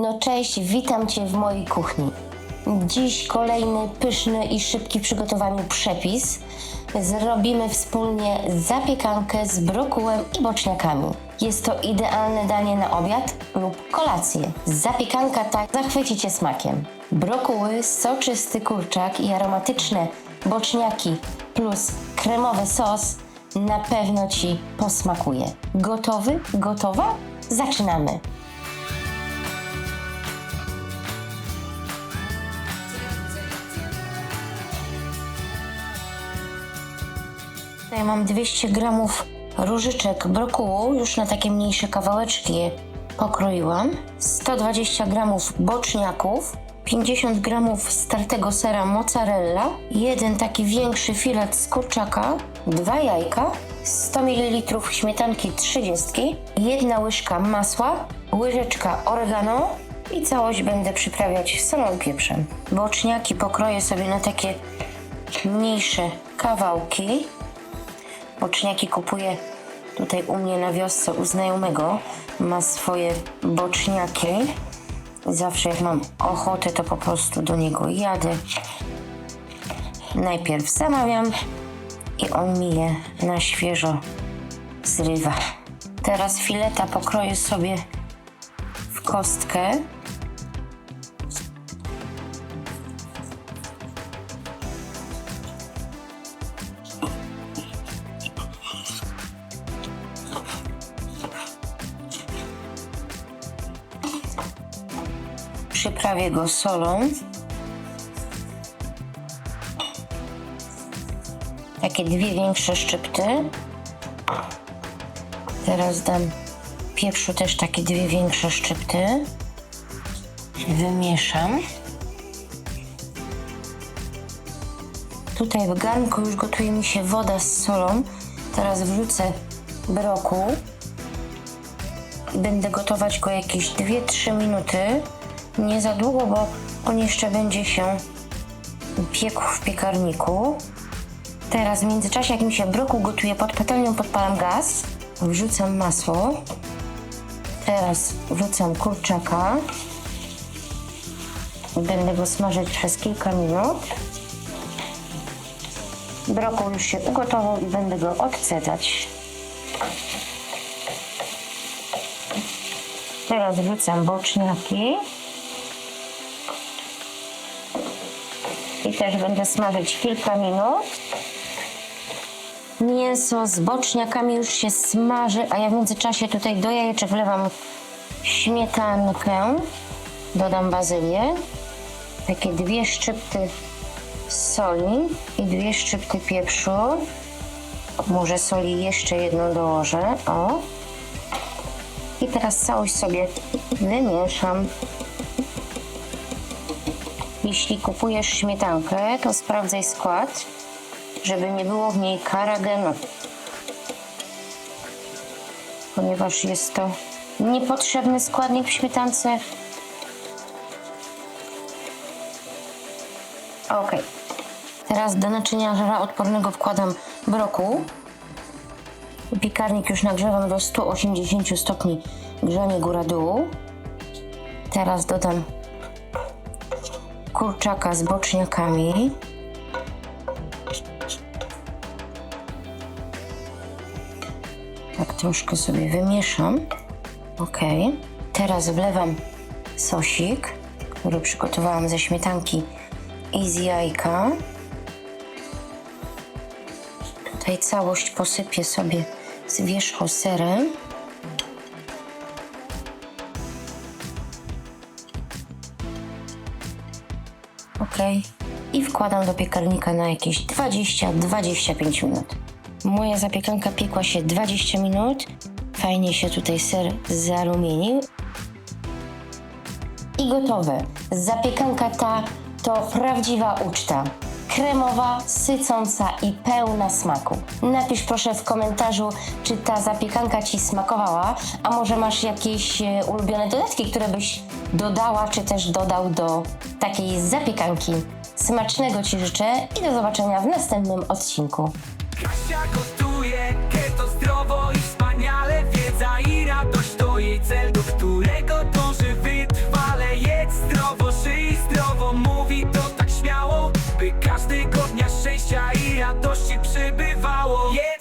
No cześć, witam Cię w mojej kuchni. Dziś kolejny pyszny i szybki w przygotowaniu przepis. Zrobimy wspólnie zapiekankę z brokułem i boczniakami. Jest to idealne danie na obiad lub kolację. Zapiekanka ta zachwyci Cię smakiem. Brokuły, soczysty kurczak i aromatyczne boczniaki plus kremowy sos na pewno Ci posmakuje. Gotowy? Gotowa? Zaczynamy! Tutaj mam 200 gramów różyczek brokułu, już na takie mniejsze kawałeczki je pokroiłam. 120 gramów boczniaków, 50 gramów startego sera mozzarella, jeden taki większy filet z kurczaka, dwa jajka, 100 ml śmietanki 30, jedna łyżka masła, łyżeczka oregano i całość będę przyprawiać solą pieprzem. Boczniaki pokroję sobie na takie mniejsze kawałki. Boczniaki kupuję tutaj u mnie na wiosce u znajomego. Ma swoje boczniaki. Zawsze jak mam ochotę, to po prostu do niego jadę. Najpierw zamawiam i on mi je na świeżo zrywa. Teraz fileta pokroję sobie w kostkę. Przyprawię go solą. Takie dwie większe szczypty. Teraz dam pieprzu też takie dwie większe szczypty. Wymieszam. Tutaj w garnku już gotuje mi się woda z solą. Teraz wrzucę brokuł i będę gotować go jakieś 2-3 minuty. Nie za długo, bo on jeszcze będzie się piekł w piekarniku. Teraz w międzyczasie, jak mi się brokuł gotuje pod patelnią, podpalam gaz. Wrzucam masło. Teraz wrzucam kurczaka. Będę go smażyć przez kilka minut. Brokuł już się ugotował i będę go odcedzać. Teraz wrzucam boczniaki. I też będę smażyć kilka minut. Mięso z boczniakami już się smaży, a ja w międzyczasie tutaj do jajeczek wlewam śmietankę. Dodam bazylię. Takie dwie szczypty soli i dwie szczypty pieprzu. Może soli jeszcze jedną dołożę. O. I teraz całość sobie wymieszam. Jeśli kupujesz śmietankę, to sprawdzaj skład, żeby nie było w niej karagenu. Ponieważ jest to niepotrzebny składnik w śmietance. Ok. Teraz do naczynia żara odpornego wkładam brokuł. Piekarnik już nagrzewam do 180 stopni grzanie góra-dół. Teraz dodam kurczaka z boczniakami. Tak troszkę sobie wymieszam. Ok. Teraz wlewam sosik, który przygotowałam ze śmietanki i z jajka. Tutaj całość posypię sobie z wierzchu serem. Ok. I wkładam do piekarnika na jakieś 20-25 minut. Moja zapiekanka piekła się 20 minut. Fajnie się tutaj ser zarumienił. I gotowe. Zapiekanka ta to prawdziwa uczta. Kremowa, sycąca i pełna smaku. Napisz proszę w komentarzu, czy ta zapiekanka Ci smakowała, a może masz jakieś e, ulubione dodatki, które byś dodała czy też dodał do takiej zapiekanki. Smacznego Ci życzę i do zobaczenia w następnym odcinku. Kasia gotuje, keto zdrowo i wspaniale Wiedza i radość to jej cel, do którego dąży wytrwale Jedz zdrowo, żyj zdrowo, mówi to tak śmiało By każdego dnia szczęścia i radości przybywało Jedz